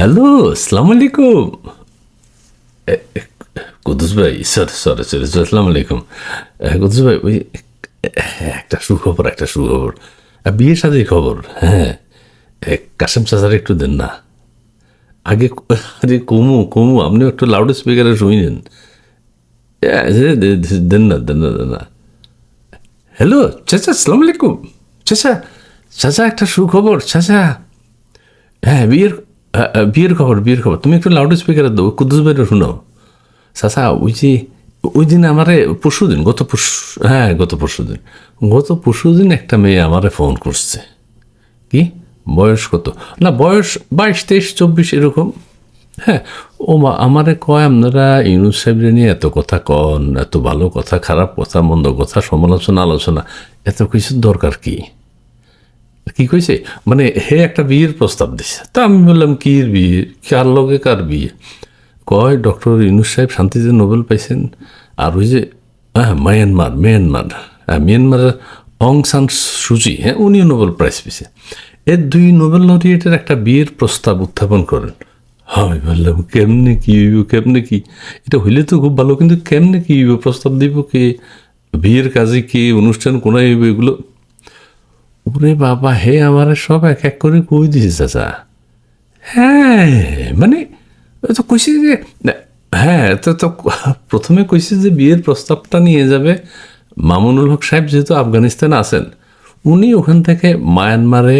Hello আসসালাম আলাইকুম কুদুস ভাই সরি সরি সরি আসসালাম আলাইকুম এ, কুদ্দুস ভাই ওই এ, একটা সুখবর একটা সুখবর। আ, বিয়ে শাদির খবর হ্যাঁ? কাসেম চাচার একটু দেন না। আগে আরে কমু কমু আপনি একটু লাউড স্পিকারে শুনেন নেন। দেন না দেন না দেন না। হ্যালো চাচা আসসালামু আলাইকুম চাচা চাচা একটা সুখবর চাচা। হ্যাঁ বিয়ের বিয়ের খবর বিয়ের খবর। তুমি একটু লাউড স্পিকারে দাও, কুদ্দুস ভাইরা শুনো। চাচা ওই যে, ওই দিন আমারে পরশু দিন, গত পরশু হ্যাঁ গত পরশু দিন, গত পরশু দিন একটা মেয়ে আমারে ফোন করছে। কি? বয়স কত? না, বয়স বাইশ, তেইশ, চব্বিশ এরকম। হ্যাঁ ও মা, আমারে কয়, আপনারা ইউনুস সাহেবরে নিয়ে এত কথা কন, এত ভালো কথা, খারাপ কথা, মন্দ কথা, সমালোচনা, আলোচনা, এত কিছুর দরকার কি? কি কইছে? মানে হে একটা বিয়ের প্রস্তাব দিছে। তা আমি বললাম, কি বিয়ে? কার লগে কার বিয়ে? কয়, ডক্টর ইউনুস সাহেব শান্তিতে নোবেল পাইছেন। আর ওই যে হ্যাঁ মায়ানমার, মিয়ানমার হ্যাঁ মিয়ানমারের অং সান সুচি হ্যাঁ উনিও নোবেল প্রাইজ পেয়েছে এর দুই নোবেল লরিয়েটের একটা বিয়ের প্রস্তাব উত্থাপন করেন। আমি বললাম, কেমনে কি হইব, কেমনে কি? এটা হইলে তো খুব ভালো, কিন্তু কেমনে কি হইব, প্রস্তাব দিব কে? বিয়ের কাজে কে, অনুষ্ঠান কোনায় হইব, এগুলো ওরে বাবা, হে আমার সব এক এক করে কই দিছে চাচা? হ্যাঁ মানে তো কইছি যে হ্যাঁ তো তো প্রথমে কইছি যে বিয়ের প্রস্তাবটা নিয়ে যাবে মামুনুল হক সাহেব যেহেতু আফগানিস্তানে আছেন। উনি ওখান থেকে মায়ানমারে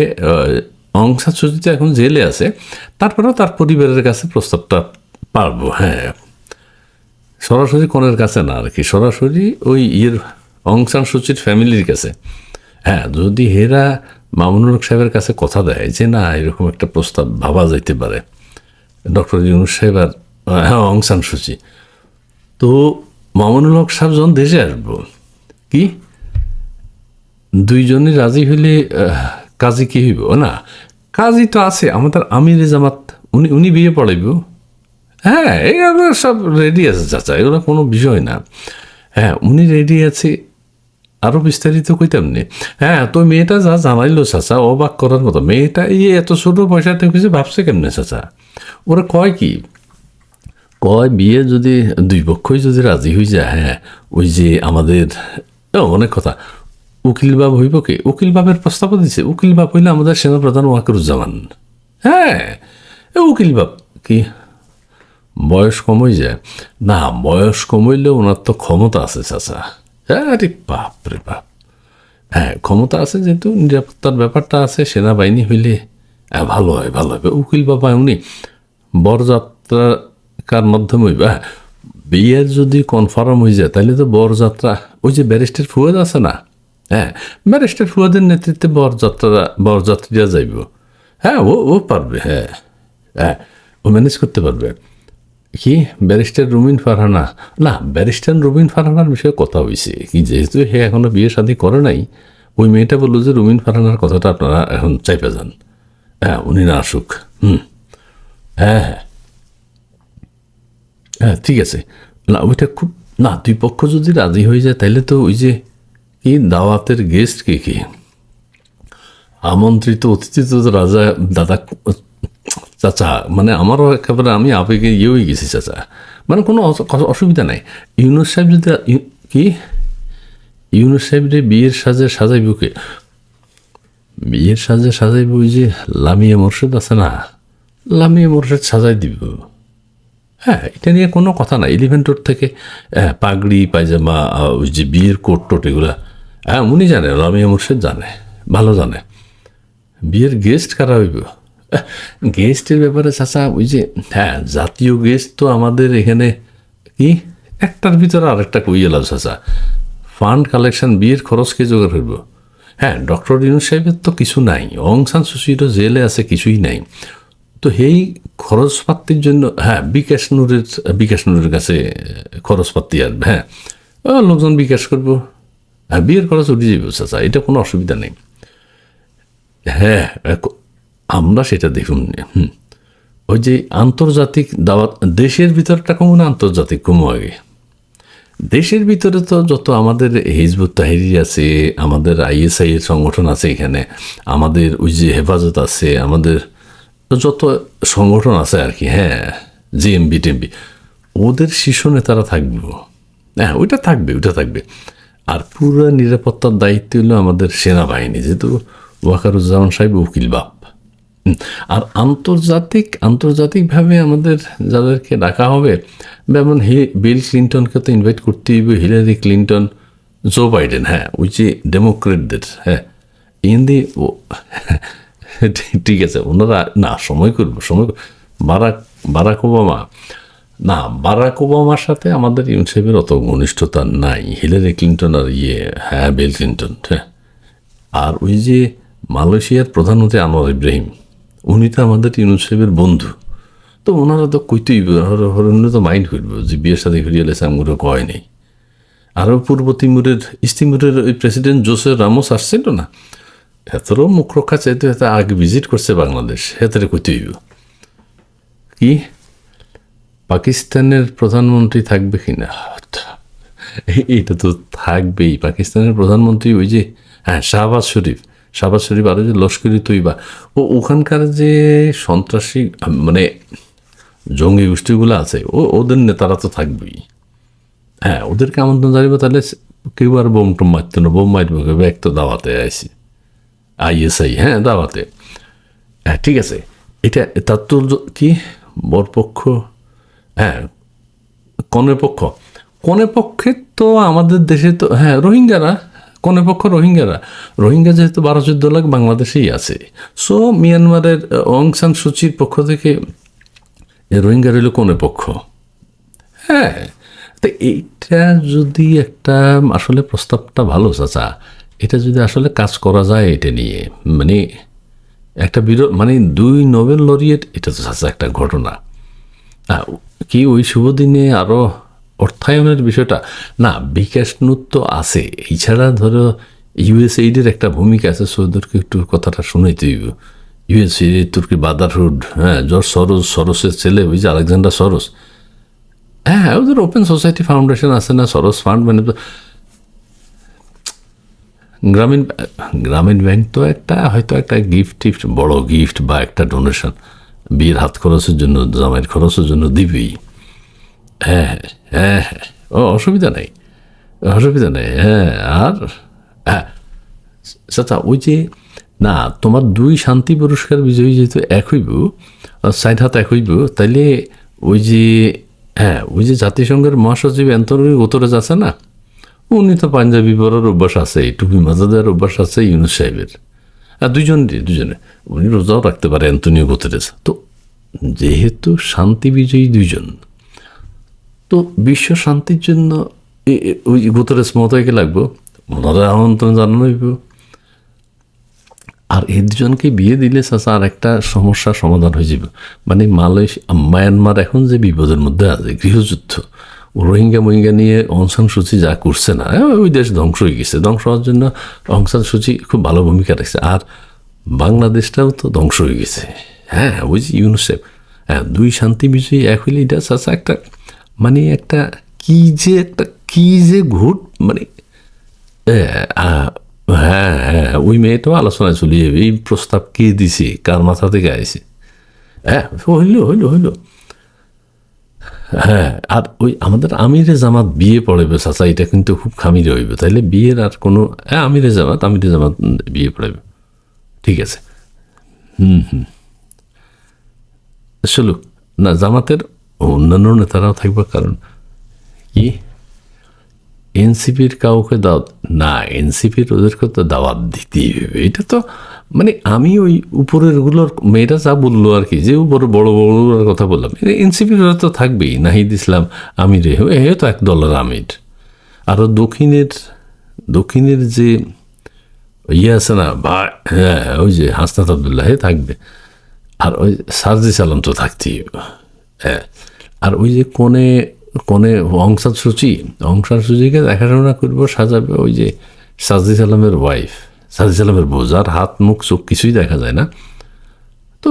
অংসা সুচিতে এখন জেলে আছে। তারপরেও তার পরিবারের কাছে প্রস্তাবটা পারব হ্যাঁ। সরাসরি কনের কাছে না আর কি, সরাসরি ওই ইয়ের অংসান সূচির ফ্যামিলির কাছে। হ্যাঁ যদি হেরা মামুনুল হক সাহেবের কাছে কথা দেয় যে, না, এরকম একটা প্রস্তাব ভাবা যাইতে পারে, ডক্টর ইউনুস সাহেব আর হ্যাঁ অংসান সূচি তো মামুনুল হক সাহেব যখন দেশে আসব, কি? দুইজনে রাজি হইলে কাজী কি হইব? না, কাজী তো আছে, আমাদের আমির জামাত, উনি উনি বিয়ে পড়াইব। হ্যাঁ এগুলো সব রেডি আছে, চাচা, এগুলো কোনো বিষয় না। হ্যাঁ উনি রেডি আছে আরও বিস্তারিত কইতাম নি। হ্যাঁ তো মেয়েটা যা জানাইলো চাচা, অবাক করার মতো। মেয়েটা এই এত ছোট পয়সাতে কিছু ভাবছে কেমনে চাচা? ওরা কয় কি? কয়, বিয়ে যদি দুই পক্ষই যদি রাজি হয়ে যায় হ্যাঁ ওই যে আমাদের অনেক কথা। উকিল বাব হইব কি? উকিল বাবের প্রস্তাবও দিছে। উকিল বাব হইলে আমাদের সেনাপ্রধান ওয়াকরুজ্জামান। হ্যাঁ এ উকিল বাব কি? বয়স কমই যায়। না, বয়স কমইলেও ওনার তো ক্ষমতা আছে চাচা। আরে বাপ রে বাপ। হ্যাঁ ক্ষমতা আছে যেহেতু, নিরাপত্তার ব্যাপারটা আছে, সেনাবাহিনী হইলে হ্যাঁ ভালো হয়, ভালো হবে উকিল বাবা, উনি বরযাত্রাকার মাধ্যমে হইবে হ্যাঁ বিয়ের যদি কনফার্ম হয়ে যায়, তাহলে তো বরযাত্রা, ওই যে ব্যারিস্টার ফুয়াদ আছে না? হ্যাঁ ব্যারিস্টার ফুয়াদের নেতৃত্বে বরযাত্রা, বরযাত্রীরা যাইব। হ্যাঁ ও ও পারবে হ্যাঁ হ্যাঁ ও ম্যানেজ করতে পারবে। কি? ব্যারিস্টার রুমিন ফারহানা? না, ব্যারিস্টার রুমিন ফারহানার বিষয়ে কথা হয়েছে কি, যেহেতু হে এখনও বিয়ে শাদী করে নাই, ওই মেয়েটা বলল যে রুমিন ফারহানার কথাটা আপনারা এখন চাইপে যান। হ্যাঁ উনি না আসুক। হুম। হ্যাঁ হ্যাঁ। হ্যাঁ ঠিক আছে। না, ওইটা খুব না, দুই পক্ষ যদি রাজি হয়ে যায়, তাহলে তো ওই যে কি দাওয়াতের গেস্ট কে কি? আমন্ত্রিত অতিথি তো রাজা দাদা চাচা মানে আমারও একেবারে আমি আবেগে ইয়ে হয়ে গেছি চাচা। মানে কোনো অস- অস- অসুবিধা নাই। ইউনুস সাহেব যদি কি? ইউনুস সাহেব রে বিয়ের সাজে সাজাইব কে বিয়ের সাজে সাজাইব ওই যে লামিয়া মোর্শেদ আছে না লামিয়া মোর্শেদ সাজাই দিব। হ্যাঁ এটা নিয়ে কোনো কথা না ইলেভেন থেকে হ্যাঁ, পাগড়ি পায়জামা ওই যে বিয়ের কোট টোট এগুলা হ্যাঁ উনি জানে লামিয়া মোর্শেদ জানে ভালো জানে। বিয়ের গেস্ট কারা হইব? গেস্টের ব্যাপারে চাচা, ওই যে হ্যাঁ জাতীয় গেস্ট তো আমাদের এখানে, কি? একটার ভিতরে আরেকটা কই এলাম চাচা। ফান্ড কালেকশন, বিয়ের খরচ কে জোগাড় হইব? হ্যাঁ ডক্টর ইউনুস সাহেবের তো কিছু নাই, অং সান সুচিরও জেলে আছে কিছুই নাই। তো সেই খরচপাতির জন্য হ্যাঁ বিকাশ নূরের বিকাশ নূরের কাছে খরচপাতি আর হ্যাঁ। লোকজন বিকাশ করব। হ্যাঁ বিয়ের খরচ উঠে যাবে চাচা, এটা কোনো অসুবিধা নেই। হ্যাঁ আমরা সেটা দেখুন, হুম। ওই যে আন্তর্জাতিক দাওয়াত, দেশের ভিতরটা কমু না আন্তর্জাতিক কমু আগে। দেশের ভিতরে তো যত আমাদের হিজবুত তাহিরি আছে, আমাদের আইএসআই এর সংগঠন আছে এখানে, আমাদের ওই যে হেফাজত আছে, আমাদের যত সংগঠন আছে আর কি হ্যাঁ জিএমবি, টিএমবি, ওদের শীর্ষ নেতারা থাকবে। হ্যাঁ ওইটা থাকবে ওইটা থাকবে। আর পুরো নিরাপত্তার দায়িত্ব হলো আমাদের সেনাবাহিনী, যেহেতু ওয়াকারুজ্জামান সাহেব উকিল বাপ। আর আন্তর্জাতিক, আন্তর্জাতিকভাবে আমাদের যাদেরকে ডাকা হবে, যেমন হি, বিল ক্লিন্টনকে তো ইনভাইট করতেই হবে, হিলারি ক্লিন্টন, জো বাইডেন হ্যাঁ ওই যে ডেমোক্রেটদের হ্যাঁ। ইন্দি ও, ঠিক- ঠিক আছে, ওনারা, না, সময় করব, সময় বারাক বারাক ওবামা, না, বারাক ওবামার সাথে আমাদের ইউনিসেফের অত ঘনিষ্ঠতা নাই, হিলারি ক্লিন্টন আর ইয়ে হ্যাঁ বিল ক্লিন্টন হ্যাঁ। আর ওই যে মালয়েশিয়ার প্রধানমন্ত্রী আনোয়ার ইব্রাহিম উনি তো আমাদের ইউনিসেফের বন্ধু। তো ওনারা তো কইতেই হরণ্য তো মাইন্ড করব যে বিয়ের সাথে ফিরিয়ে এলেছে আমগুলো কয় নেই। আরও পূর্ব তিমুরের ইস্তিমুরের ওই প্রেসিডেন্ট জোসে রামোস আসছিল না? এতরও মুখ রক্ষা চাইতে হয়তো আগে ভিজিট করছে বাংলাদেশ, হেতারে কইতে হইব কি? পাকিস্তানের প্রধানমন্ত্রী থাকবে কি না? এটা তো থাকবেই। পাকিস্তানের প্রধানমন্ত্রী ওই যে হ্যাঁ শাহবাজ শরীফ। শাহবাজ শরীফ আরও যে লস্করি তৈবা ও ওখানকার যে সন্ত্রাসী মানে জঙ্গি গোষ্ঠীগুলো আছে, ও ওদের নেতারা তো থাকবেই। হ্যাঁ ওদেরকে আমন্ত্রণ জানিব তাহলে কেউ আর বোম টোম মারতো না, বোম মারবে কেউ এক তো দাওয়াতে আইসি। আইএসআই হ্যাঁ দাওয়াতে। হ্যাঁ ঠিক আছে। এটা তার তো কি? বরপক্ষ? হ্যাঁ কনের পক্ষ। কনে পক্ষে তো আমাদের দেশে তো হ্যাঁ রোহিঙ্গারা। কনে পক্ষ রোহিঙ্গারা? রোহিঙ্গা যেহেতু বারো চোদ্দ লাখ বাংলাদেশেই আছে। সো মিয়ানমারের অং সান সুচির পক্ষ থেকে রোহিঙ্গা রইল কনে পক্ষ? হ্যাঁ তো এইটা যদি একটা আসলে প্রস্তাবটা ভালো, চাচা। এটা যদি আসলে কাজ করা যায় এটা নিয়ে। মানে একটা বিরো মানে দুই নোবেল লরিয়েট, এটা তো চাচা একটা ঘটনা। কি ওই শুভ দিনে আরও অর্থায়নের বিষয়টা। না, বিকাশ নুত তো আছে। এছাড়া ধরো, ইউএসএইডের একটা ভূমিকা আছে। সৌদরকে একটু কথাটা শুনাইতে হইব ইউএসএইড তুর্কি বাদারহুড হ্যাঁ জর্জ সরোজ সরোসের ছেলে, ওই যে আলেকজান্ডার সরোস হ্যাঁ ওদের ওপেন সোসাইটি ফাউন্ডেশন আছে না? সরোজ ফান্ড মানে তো- গ্রামীণ গ্রামীণ ব্যাংক তো একটা, হয়তো একটা গিফট টিফট, বড় গিফট বা একটা ডোনেশন। বিয়ের হাত খরচের জন্য, জামাইয়ের খরচের জন্য দিবেই। হ্যাঁ। হ্যাঁ হ্যাঁ ও, অসুবিধা নেই। অসুবিধা নেই হ্যাঁ আর হ্যাঁ চাচা ওই যে, না, তোমার দুই শান্তি পুরস্কার বিজয়ী যেহেতু এক হইব সাইড হাত এক হইব তাইলে ওই যে হ্যাঁ ওই যে জাতিসংঘের মহাসচিব অ্যান্থনি গোতরেজ আছে না? উনি তো পাঞ্জাবি পরার অভ্যাস আছে টুপি মাজা দেওয়ার অভ্যাস আছে ইউনুস সাহেবের। আর দুজনেরই দুজনে উনি রোজাও রাখতে পারে অ্যান্টনিও গোতরেজ তো যেহেতু শান্তি বিজয়ী দুইজন তো বিশ্ব শান্তির জন্য ওই গোতরেজ মতাইকে লাগবো? ওনারা আমন্ত্রণ জানানো হইব আর এই দুজনকে বিয়ে দিলে চাচা আর একটা সমস্যার সমাধান হয়ে যাবে। মানে মালয়েশিয়া মায়ানমার এখন যে বিপদের মধ্যে আছে গৃহযুদ্ধ রোহিঙ্গা মোহিঙ্গা নিয়ে অংসান সূচি যা করছে না এ, ওই দেশ ধ্বংস হয়ে গেছে। ধ্বংস হওয়ার জন্য অংসান সূচি খুব ভালো ভূমিকা রাখছে। আর বাংলাদেশটাও তো ধ্বংস হয়ে গেছে। হ্যাঁ ওই যে ইউনিসেফ। হ্যাঁ দুই শান্তি বিজয়ী এক হইলে এটা চাচা একটা মানে একটা কি যে একটা, কি যে ঘুট মানে হ্যাঁ হ্যাঁ ওই মেয়েটাও আলোচনায় চলে যাবে, এই প্রস্তাব কে দিছে, কার মাথা থেকে আইছে? হ্যাঁ হইল হইল হইল। হ্যাঁ আর ওই আমাদের আমিরে জামাত বিয়ে পড়াবে চাচা, এটা কিন্তু খুব খামিরে হইবে। তাইলে বিয়ের আর কোনো হ্যাঁ আমিরে জামাত আমিরে জামাত বিয়ে পড়াবে ঠিক আছে। হুম হুম। চলুক, না, জামাতের অন্যান্য নেতারাও থাকবে, কারণ কি? এনসিপির কাউকে দাওয়াত, না, এনসিপির ওদেরকে তো দাওয়াত দিতেই হবে। এটা তো মানে আমি ওই উপরেরগুলোর মেয়েরা যা বলল আর কি, যে বড় বড় বড় কথা বললাম এনসিপির ওরা তো থাকবেই। নাহিদ ইসলাম, আমির, এ তো এক দলের আমির। আরও দক্ষিণের দক্ষিণের যে ইয়ে আছে না, বা হ্যাঁ ওই যে হাসনাত আবদুল্লাহ থাকবে। আর ওই সার্জি সালাম তো থাকতেই। হ্যাঁ। আর ওই যে কোনে কোনে অংসার সূচি অংসার সূচিকে দেখাশোনা করব, সাজাবে ওই যে সাজি সালামের ওয়াইফ সাজি সালামের বউ যার হাত, মুখ, চোখ কিছুই দেখা যায় না। তো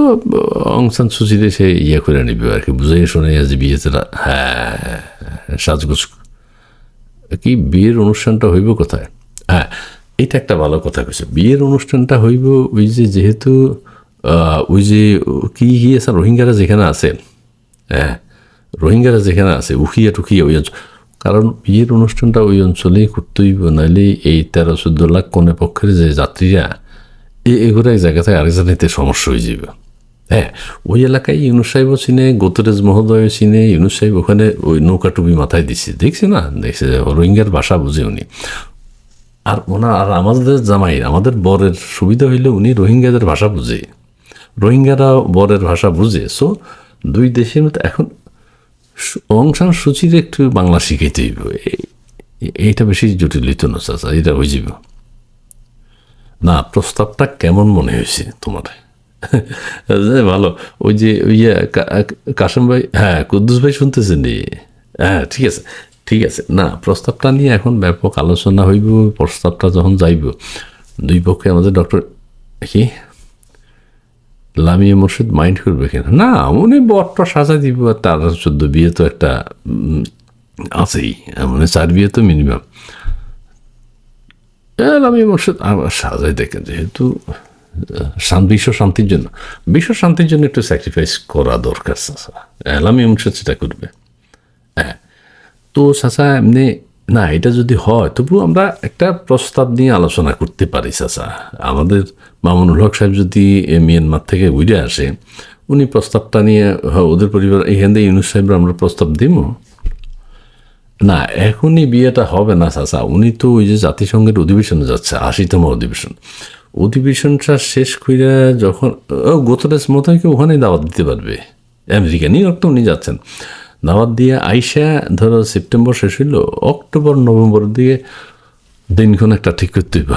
অংসান সূচিতে সে ইয়ে করে নিবে আর কি বুঝে শুনে যে বিয়েতে হ্যাঁ সাজগোজ। কি বিয়ের অনুষ্ঠানটা হইব কোথায়? হ্যাঁ এটা একটা ভালো কথা কইছে। বিয়ের অনুষ্ঠানটা হইব ওই যে যেহেতু ওই যে কি কি আছে, রোহিঙ্গারা যেখানে আছে হ্যাঁ রোহিঙ্গারা যেখানে আছে, উখিয়া টুকিয়া ওই অঞ্চল। কারণ বিয়ের অনুষ্ঠানটা ওই অঞ্চলেই করতেই নাহলে এই তেরো চোদ্দ লাখ কোনে পক্ষের যে যাত্রীরা এগুলো এক জায়গা থেকে আরেক জায়গাতে সমস্যা হয়ে যাবে। হ্যাঁ ওই এলাকায় ইউনুস সাহেবও চিনে গোতরেজ মহোদয় চিনে, ইউনুস সাহেব ওখানে ওই নৌকা টুপি মাথায় দিচ্ছে দেখছি না? দেখছে রোহিঙ্গার ভাষা বুঝে উনি। আর ওনার, আর আমাদের জামাই, আমাদের বরের সুবিধা হইলে উনি রোহিঙ্গাদের ভাষা বুঝে। রোহিঙ্গারা বরের ভাষা বুঝে। সো দুই দেশের মধ্যে এখন সু- অং সান সুচির একটু বাংলা শিখাইতে হইব। এইটা বেশি জটিল হইতো না, চাচা, এটা হয়ে যাব না, প্রস্তাবটা কেমন মনে হয়েছে তোমার? ভালো, ওই যে ইয়ে কা- ভাই হ্যাঁ কুদ্দুস ভাই শুনতেছেন হ্যাঁ ঠিক আছে ঠিক আছে। না, প্রস্তাবটা নিয়ে এখন ব্যাপক আলোচনা হইব, প্রস্তাবটা যখন যাইব, দুই পক্ষে আমাদের ডক্টর, কি? লামিয়া মুর্শিদ মাইন্ড করবে কেন? না, উনি বরটা সাজা দিব, আর তার চোদ্দ বিয়ে তো একটা আছেই। মানে চার বিয়ে তো মিনিমাম লামিয়া মুর্শিদ আমার সাজাই দেখেন যেহেতু বিশ্ব শান্তির জন্য। বিশ্ব শান্তির জন্য একটু স্যাক্রিফাইস করা দরকার, চাচা। লামিয়া মুর্শিদ সেটা করবে। হ্যাঁ। তো, চাচা, এমনি না, এটা যদি হয় তবু আমরা একটা প্রস্তাব নিয়ে আলোচনা করতে পারি, চাচা। আমাদের মামুনুল হক সাহেব যদি মিয়ানমার থেকে উড়ে আসে, উনি প্রস্তাবটা নিয়ে ওদের পরিবার এখান থেকে ইউনুস সাহেবরা আমরা প্রস্তাব দিব? না, এখনই বিয়েটা হবে না, চাচা। উনি তো ওই যে জাতিসংঘের অধিবেশনে যাচ্ছে, আশিতম অধিবেশন। অধিবেশনটা শেষ করে যখন গোতরেস মতোকে ওখানেই দাওয়াত দিতে পারবে? আমেরিকা, নিউ ইয়র্ক তো উনি যাচ্ছেন। দাওয়াত দিয়ে আইসা ধরো সেপ্টেম্বর শেষ হইল অক্টোবর নভেম্বর দিয়ে দিনক্ষণ একটা ঠিক করতে হইব।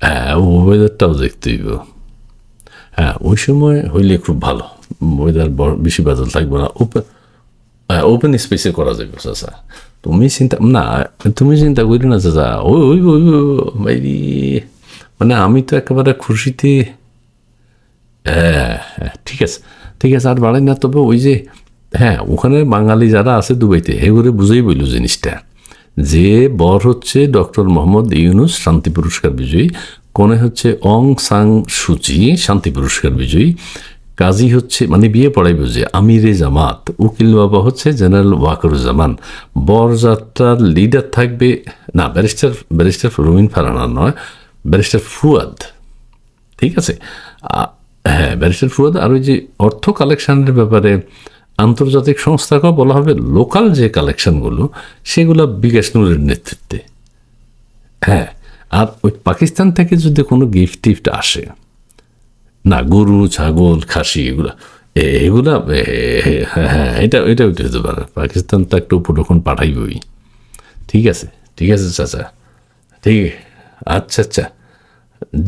হ্যাঁ ওয়েদারটাও দেখতে হইব। হ্যাঁ ওই সময় হইলে খুব ভালো। ওয়েদার বেশি বাদল থাকবে না। ওপেন ওপেন স্পেসে করা যাবে চাচা। তুমি চিন্তা না তুমি চিন্তা করি না চাচা। ওই ওই ওই বাইরি মানে আমি তো একেবারে খুশিতে হ্যাঁ হ্যাঁ, ঠিক আছে। ঠিক আছে আর বাড়াই না তবে ওই যে হ্যাঁ ওখানে বাঙালি যারা আছে দুবাইতে এগুলো বুঝেই বইল জিনিসটা। যে বর হচ্ছে ডক্টর মোহাম্মদ ইউনুস, শান্তি পুরস্কার বিজয়ী। কনে হচ্ছে অং সাং সুচি শান্তি পুরস্কার বিজয়ী। কাজী হচ্ছে মানে বিয়ে পড়াই বুঝে আমিরে জামাত, উকিল বাবা হচ্ছে জেনারেল ওয়াকরুজ্জামান। বরযাত্রার লিডার থাকবে, না, ব্যারিস্টার ব্যারিস্টার রুমিন ফারানা নয়, ব্যারিস্টার ফুয়াদ। ঠিক আছে? হ্যাঁ ব্যারিস্টার ফুয়াদ, আর ওই যে অর্থ কালেকশনের ব্যাপারে আন্তর্জাতিক সংস্থাকেও বলা হবে লোকাল যে কালেকশনগুলো, সেগুলো বিকাশ নুরের নেতৃত্বে। হ্যাঁ আর ওই পাকিস্তান থেকে যদি কোনো গিফট টিফট আসে, না, গরু, ছাগল, খাসি, এগুলো এগুলা হ্যাঁ হ্যাঁ এটা এটা ওইটা হতে পারে। পাকিস্তান তো একটা উপটখন পাঠাইবই। ঠিক আছে ঠিক আছে, চাচা। ঠিক আচ্ছা আচ্ছা।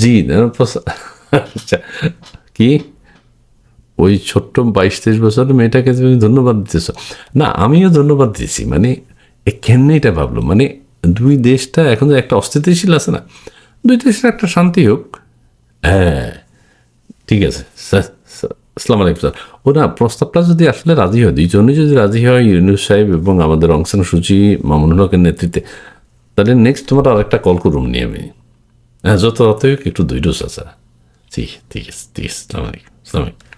জি আচ্ছা কি? ওই ছোট্ট বাইশ তেইশ বছরের মেয়েটাকে তুমি ধন্যবাদ দিতেছ। না, আমিও ধন্যবাদ দিয়েছি। মানে কেন এটা ভাবলো? মানে দুই দেশটা এখন যে একটা অস্থিতিশীল আছে না, দুই দেশের একটা শান্তি হোক। হ্যাঁ ঠিক আছে। আসসালামু আলাইকুম স্যার। ও না, প্রস্তাবটা যদি আসলে রাজি হয়, দুইজনই যদি রাজি হয়, ইউনুস সাহেব এবং আমাদের অংশন সূচি মামুনুল হকের নেতৃত্বে, তাহলে নেক্সট তোমার আর একটা কল করুম নিয়ে আমি। হ্যাঁ যত রাতে হোক একটু দুই ধৈর্য চাচা ঠিক ঠিক আছে ঠিক আছে, আসসালামু আলাইকুম আসসালামু আলাইকুম।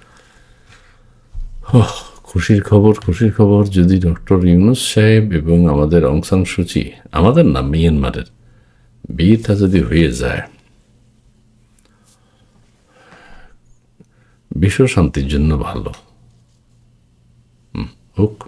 খুশির খবর খুশির খবর। যদি ডক্টর ইউনুস সাহেব এবং আমাদের অংশাং সূচি আমাদের না মিয়ানমারের বিয়েটা যদি হয়ে যায় বিশ্ব শান্তির জন্য ভালো। হুম, হোক।